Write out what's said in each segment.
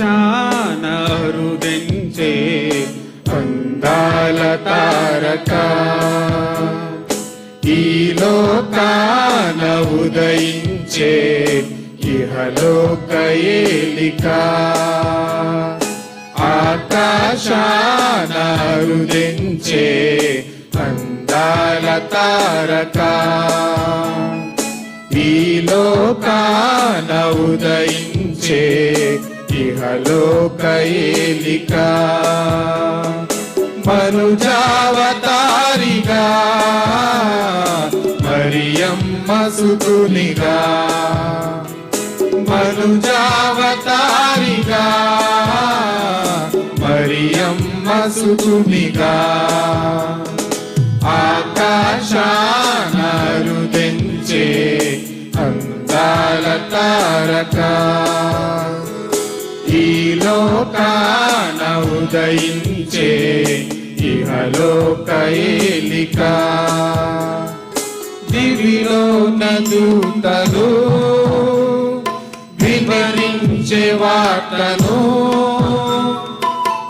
ఆశాన హృదించే అందాల తారక. ఈ లోకాన ఉదయించే ఇహలోక ఏలిక ఆకాశాన హృదించే అందాల తారక. ఈ లోకాన ఉదయించే ఇహలోక ఏలిక మనుజావతారిగా మరియమ్మ సుతునిగా మనుజావతారిగా మరియమ్మ సుతునిగా. ఆకాశాన రుదించే అందాల తారకా ఉదయించే ఇహలోక ఏలిక దివిలో నదూతలు వివరించే వార్తను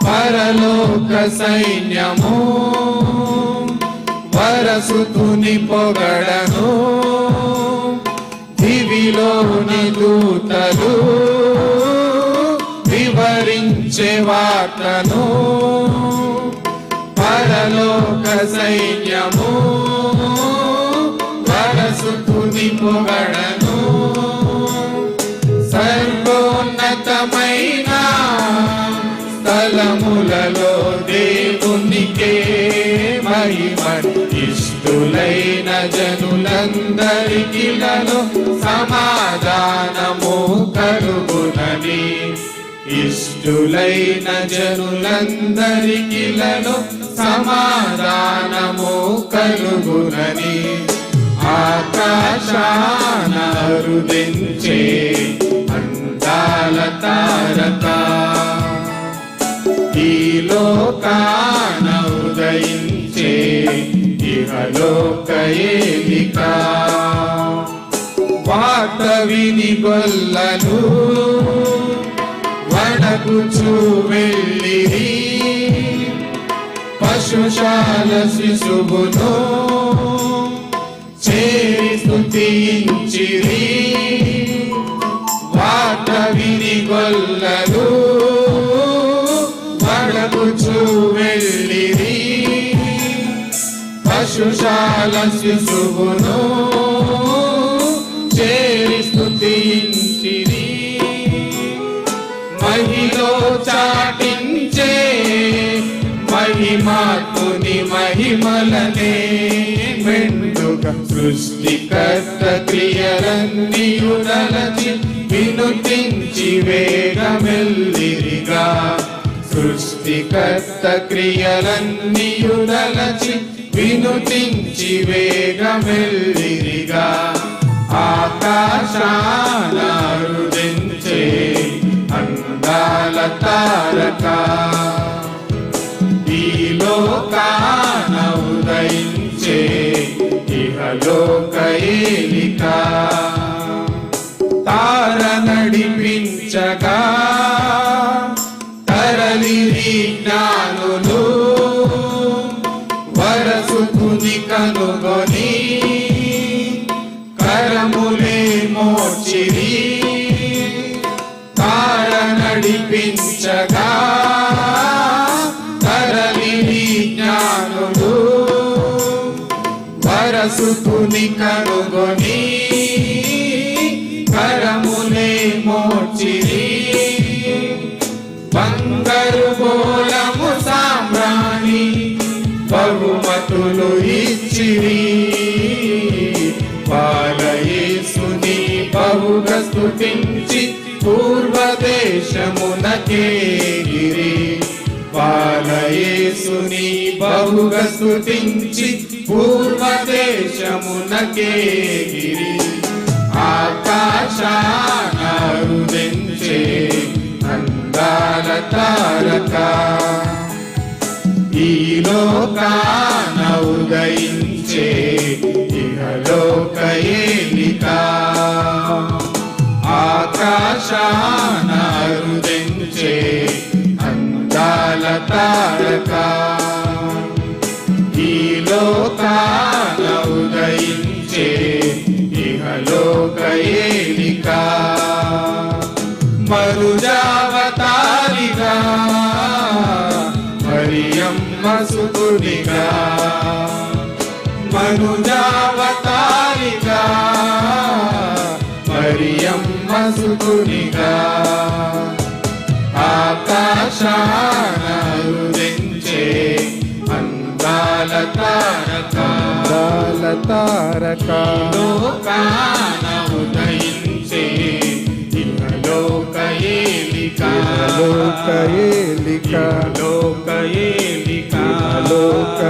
పరలోక సైన్యము వరసుతుని పొగడను దివిలోని దూతలు వివరించ వార్తను. పరలోక సైన్యము వరసుతుని పొగడను సర్వోన్నతమైన స్థలములలో దేవునికే మహిమ ఇష్టులైన జనులందరికీలలో సమాధానము కలుగునని. ఇష్టులైన జనులందరికిలను సమాధానము కలుగునని ఆకాశాన రుదించే అందాల తారక. ఈ లోకాన ఉదయించే ఇహలోక ఏలిక వార్త విని గొల్లను వడకుచు వెళ్ళిరి. పశుశాల శిశువును చేరి స్తుతించిరి. వాట విని గొల్లలు వడకుచు వెళ్ళిరి. పశుశాల శిశువును చేరి స్థుతించి మహిమతో చాటించే మహిమాతుని మహిమలనే మెండుగా సృష్టికర్త క్రియలన్నీయు నలచి వినుతించి వేగమెల్లిరిగా సృష్టికర్త క్రియలన్నీయు నలచి వినుతించి వేగమెల్లిరిగా ఆకాశాన తారక. ఈ లోకాన ఉదయించే ఇహలోక తార నడిపించగా తరలిరి జ్ఞానులు వరసుకుని కనుగొని నడిపించగా తరలిరి జ్ఞానులు వరసుకుని కనుగొని కరములే మోచిరి బంగారు బోలము సామ్రాణి బహుమతులు ఇచ్చిరి. బాలయేసుని బహుగా స్తుతించి పూర్వదేశమునకే గిరి. బాలయేసుని బహుగా స్థుతించి పూర్వదేశమునకే గిరి. ఆకాశారుదించే అందాల తారక ఈ లోకాన ఉదయించే ఇహలోక ఏలిక ఆకాశాన రుదించే అందాల తారక. ఈ లోకాన ఉదయించే ఇహలోక ఏలిక. మరుజావతారిగా మరియమ్మ సుతునిగా మనుజావతారిగా మరియమ్మ సుతునిగా. ఆకాశాన ఉదించే అందాల తారక. లోకాన ఉదయించే ఏలిక లోక ఏలిక. లోక ఏలిక. లోక ఏలిక. లోక